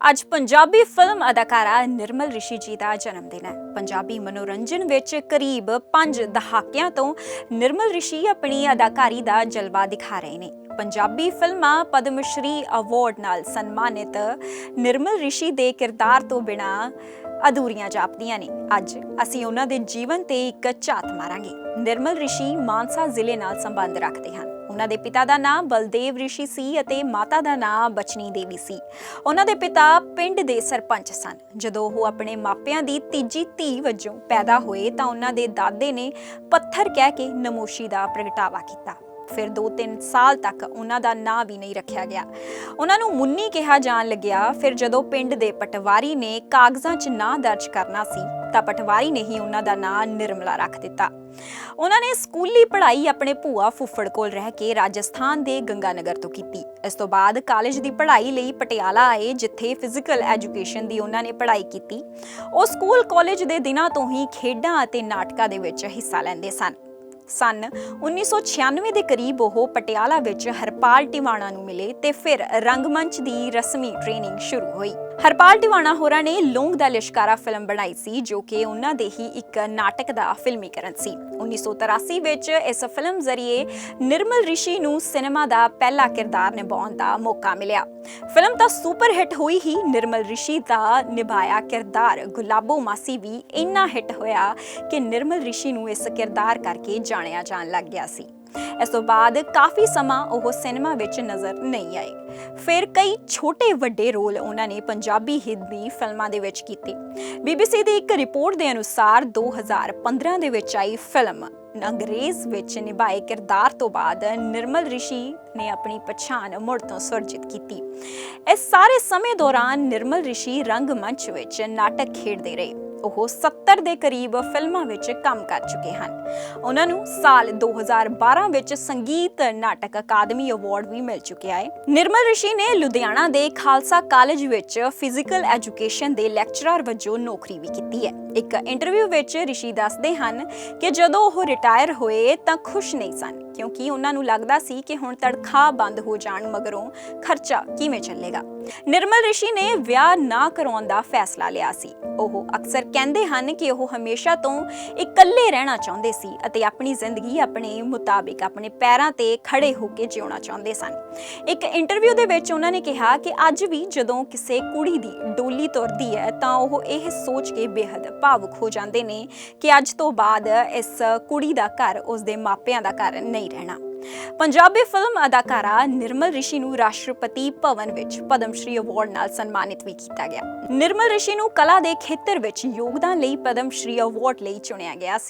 ਅੱਜ ਪੰਜਾਬੀ ਫਿਲਮ ਅਦਾਕਾਰਾ ਨਿਰਮਲ ਰਿਸ਼ੀ ਜੀ ਦਾ ਜਨਮ ਦਿਨ ਹੈ। ਪੰਜਾਬੀ ਮਨੋਰੰਜਨ ਵਿੱਚ ਕਰੀਬ 5 ਦਹਾਕਿਆਂ ਤੋਂ ਨਿਰਮਲ ਰਿਸ਼ੀ ਆਪਣੀ ਅਦਾਕਾਰੀ ਦਾ ਜਲਵਾ ਦਿਖਾ ਰਹੇ ਨੇ। ਪੰਜਾਬੀ ਫਿਲਮਾਂ ਪਦਮ ਸ਼੍ਰੀ ਅਵਾਰਡ ਨਾਲ ਸਨਮਾਨਿਤ ਨਿਰਮਲ ਰਿਸ਼ੀ ਦੇ ਕਿਰਦਾਰ ਤੋਂ ਬਿਨਾ ਅਧੂਰੀਆਂ ਜਾਪਦੀਆਂ ਨੇ। ਅੱਜ ਅਸੀਂ ਉਹਨਾਂ ਦੇ ਜੀਵਨ ਤੇ ਇੱਕ ਝਾਤ ਮਾਰਾਂਗੇ। ਨਿਰਮਲ ਰਿਸ਼ੀ ਮਾਨਸਾ ਜ਼ਿਲ੍ਹੇ ਨਾਲ ਸੰਬੰਧ ਰੱਖਦੇ ਹਨ। ਉਹਨਾਂ ਦੇ ਪਿਤਾ ਦਾ ਨਾਮ ਬਲਦੇਵ ਰਿਸ਼ੀ ਸੀ ਅਤੇ ਮਾਤਾ ਦਾ ਨਾਮ ਬਚਨੀ ਦੇਵੀ ਸੀ। ਉਹਨਾਂ ਦੇ ਪਿਤਾ ਪਿੰਡ ਦੇ ਸਰਪੰਚ ਸਨ। ਜਦੋਂ ਉਹ ਆਪਣੇ ਮਾਪਿਆਂ ਦੀ ਤੀਜੀ ਧੀ ਵਜੋਂ ਪੈਦਾ ਹੋਏ ਤਾਂ ਉਹਨਾਂ ਦੇ ਦਾਦੇ ਨੇ ਪੱਥਰ ਕਹਿ ਕੇ ਨਮੋਸ਼ੀ ਦਾ ਪ੍ਰਗਟਾਵਾ ਕੀਤਾ। ਫਿਰ 2-3 ਸਾਲ ਤੱਕ ਉਹਨਾਂ ਦਾ ਨਾਂ ਵੀ ਨਹੀਂ ਰੱਖਿਆ ਗਿਆ। ਉਹਨਾਂ ਨੂੰ ਮੁੰਨੀ ਕਿਹਾ ਜਾਣ ਲੱਗਿਆ, ਫਿਰ ਜਦੋਂ ਪਿੰਡ ਦੇ ਪਟਵਾਰੀ ਨੇ ਕਾਗਜ਼ਾਂ 'ਚ ਨਾਂ ਦਰਜ ਕਰਨਾ ਸੀ, ਤਾਂ ਪਟਵਾਰੀ ਨੇ ਹੀ ਉਹਨਾਂ ਦਾ ਨਾਂ ਨਿਰਮਲਾ ਰੱਖ ਦਿੱਤਾ। ਉਹਨਾਂ ਨੇ ਸਕੂਲੀ ਪੜ੍ਹਾਈ ਆਪਣੇ ਭੂਆ ਫੁੱਫੜ ਕੋਲ ਰਹਿ ਕੇ ਰਾਜਸਥਾਨ ਦੇ ਗੰਗਾਨਗਰ ਤੋਂ ਕੀਤੀ। ਇਸ ਤੋਂ ਬਾਅਦ ਕਾਲਜ ਦੀ ਪੜ੍ਹਾਈ ਲਈ ਪਟਿਆਲਾ ਆਏ, ਜਿੱਥੇ ਫਿਜ਼ੀਕਲ ਐਜੂਕੇਸ਼ਨ ਦੀ ਉਹਨਾਂ ਨੇ ਪੜ੍ਹਾਈ ਕੀਤੀ। ਉਹ ਸਕੂਲ ਕਾਲਜ ਦੇ ਦਿਨਾਂ ਤੋਂ ਹੀ ਖੇਡਾਂ ਅਤੇ ਨਾਟਕਾਂ ਦੇ ਵਿੱਚ ਹਿੱਸਾ ਲੈਂਦੇ ਸਨ। ਸਨ। 1996 ਦੇ ਕਰੀਬ ਉਹ ਪਟਿਆਲਾ ਵਿੱਚ ਹਰਪਾਲ ਟਿਵਾਣਾ ਨੂੰ ਮਿਲੇ ਤੇ ਫਿਰ ਰੰਗਮੰਚ ਦੀ ਰਸਮੀ ਟ੍ਰੇਨਿੰਗ ਸ਼ੁਰੂ ਹੋਈ। ਹਰਪਾਲ ਟਿਵਾਣਾ ਹੋਰਾਂ ਨੇ ਲੌਂਗ ਦਾ ਲਿਸ਼ਕਾਰਾ ਫਿਲਮ ਬਣਾਈ ਸੀ, ਜੋ ਕਿ ਉਹਨਾਂ ਦੇ ਹੀ ਇੱਕ ਨਾਟਕ ਦਾ ਫਿਲਮੀਕਰਨ ਸੀ। 1983 ਵਿੱਚ ਇਸ ਫਿਲਮ ਜ਼ਰੀਏ ਨਿਰਮਲ ਰਿਸ਼ੀ ਨੂੰ ਸਿਨੇਮਾ ਦਾ ਪਹਿਲਾ ਕਿਰਦਾਰ ਨਿਭਾਉਣ ਦਾ ਮੌਕਾ ਮਿਲਿਆ। ਫਿਲਮ ਤਾਂ ਸੁਪਰ ਹਿੱਟ ਹੋਈ ਹੀ ਨਿਰਮਲ ਰਿਸ਼ੀ ਦਾ ਨਿਭਾਇਆ ਕਿਰਦਾਰ। ਗੁਲਾਬੋ ਮਾਸੀ ਵੀ ਇੰਨਾ ਹਿੱਟ ਹੋਇਆ ਕਿ ਨਿਰਮਲ ਰਿਸ਼ੀ ਨੂੰ ਇਸ ਕਿਰਦਾਰ ਕਰਕੇ ਜਾਣਿਆ ਜਾਣ ਲੱਗ ਗਿਆ ਸੀ। ਇਸ ਤੋਂ ਬਾਅਦ ਕਾਫੀ ਸਮਾਂ ਉਹ ਸਿਨੇਮਾ ਵਿੱਚ ਨਜ਼ਰ ਨਹੀਂ ਆਏ। ਫਿਰ ਕਈ ਛੋਟੇ ਵੱਡੇ ਰੋਲ ਉਹਨਾਂ ਨੇ ਪੰਜਾਬੀ ਹਿੰਦੀ ਫਿਲਮਾਂ ਦੇ ਵਿੱਚ ਕੀਤੇ। BBC ਦੀ ਇੱਕ ਰਿਪੋਰਟ ਦੇ ਅਨੁਸਾਰ 2015 ਦੇ ਵਿੱਚ ਆਈ ਫਿਲਮ ਅੰਗਰੇਜ਼ ਵਿੱਚ ਨਿਭਾਏ ਕਿਰਦਾਰ ਤੋਂ ਬਾਅਦ ਨਿਰਮਲ ਰਿਸ਼ੀ ਨੇ ਆਪਣੀ ਪਛਾਣ ਮੁੜ ਤੋਂ ਸੁਰਜੀਤ ਕੀਤੀ। ਇਸ ਸਾਰੇ ਸਮੇਂ ਦੌਰਾਨ ਨਿਰਮਲ ਰਿਸ਼ੀ ਰੰਗਮੰਚ ਵਿੱਚ ਨਾਟਕ ਖੇਡਦੇ ਰਹੇ। ਉਹ 70 ਦੇ ਕਰੀਬ ਫਿਲਮਾਂ ਵਿੱਚ ਕੰਮ ਕਰ ਚੁੱਕੇ ਹਨ। ਉਹਨਾਂ ਨੂੰ ਸਾਲ 2012 ਵਿੱਚ ਸੰਗੀਤ ਨਾਟਕ ਅਕਾਦਮੀ ਅਵਾਰਡ ਵੀ ਮਿਲ ਚੁੱਕਿਆ ਹੈ। ਨਿਰਮਲ ਰਿਸ਼ੀ ਨੇ ਲੁਧਿਆਣਾ ਦੇ ਖਾਲਸਾ ਕਾਲਜ ਵਿੱਚ ਫਿਜ਼ੀਕਲ ਐਜੂਕੇਸ਼ਨ ਦੇ ਲੈਕਚਰਰ ਵਜੋਂ ਨੌਕਰੀ ਵੀ ਕੀਤੀ ਹੈ। ਇੱਕ ਇੰਟਰਵਿਊ ਵਿੱਚ ਰਿਸ਼ੀ ਦੱਸਦੇ ਹਨ ਕਿ ਜਦੋਂ ਉਹ ਰਿਟਾਇਰ ਹੋਏ ਤਾਂ ਖੁਸ਼ ਨਹੀਂ ਸਨ, ਕਿਉਂਕਿ ਉਹਨਾਂ ਨੂੰ ਲੱਗਦਾ ਸੀ ਕਿ ਹੁਣ ਤਨਖਾਹ ਬੰਦ ਹੋ ਜਾਣ ਮਗਰੋਂ ਖਰਚਾ ਕਿਵੇਂ ਚੱਲੇਗਾ। ਨਿਰਮਲ ਰਿਸ਼ੀ ਨੇ ਵਿਆਹ ਨਾ ਕਰਾਉਣ ਦਾ ਫੈਸਲਾ ਲਿਆ ਸੀ। ਉਹ ਅਕਸਰ ਕਹਿੰਦੇ ਹਨ ਕਿ ਉਹ ਹਮੇਸ਼ਾ ਤੋਂ ਇਕੱਲੇ ਰਹਿਣਾ ਚਾਹੁੰਦੇ ਸੀ ਅਤੇ ਆਪਣੀ ਜ਼ਿੰਦਗੀ ਆਪਣੇ ਮੁਤਾਬਿਕ ਆਪਣੇ ਪੈਰਾਂ ਤੇ ਖੜੇ ਹੋ ਕੇ ਜਿਉਣਾ ਚਾਹੁੰਦੇ ਸਨ। ਇੱਕ ਇੰਟਰਵਿਊ ਦੇ ਵਿੱਚ ਉਹਨਾਂ ਨੇ ਕਿਹਾ ਕਿ ਅੱਜ ਵੀ ਜਦੋਂ ਕਿਸੇ ਕੁੜੀ ਦੀ ਡੋਲੀ ਤੁਰਦੀ ਹੈ ਤਾਂ ਉਹ ਇਹ ਸੋਚ ਕੇ ਬੇहद ਭਾਵੁਕ ਹੋ ਜਾਂਦੇ ਨੇ ਕਿ ਅੱਜ ਤੋਂ ਬਾਅਦ ਇਸ ਕੁੜੀ ਦਾ ਘਰ ਉਸ ਦੇ ਮਾਪਿਆਂ ਦਾ ਘਰ ਨਹੀਂ ਰਹਿਣਾ। ਪੰਜਾਬੀ ਫਿਲਮ ਅਦਾਕਾਰਾ ਨਿਰਮਲ ਰਿਸ਼ੀ ਨੂੰ ਰਾਸ਼ਟਰਪਤੀ ਭਵਨ ਵਿੱਚ ਪਦਮ ਸ਼੍ਰੀ ਅਵਾਰਡ ਨਾਲ ਸਨਮਾਨਿਤ ਵੀ ਕੀਤਾ ਗਿਆ। ਨਿਰਮਲ ਰਿਸ਼ੀ ਨੂੰ ਕਲਾ ਦੇ ਖੇਤਰ ਵਿੱਚ ਯੋਗਦਾਨ ਲਈ ਪਦਮ ਸ਼੍ਰੀ ਅਵਾਰਡ ਲਈ ਚੁਣਿਆ ਗਿਆ ਸੀ।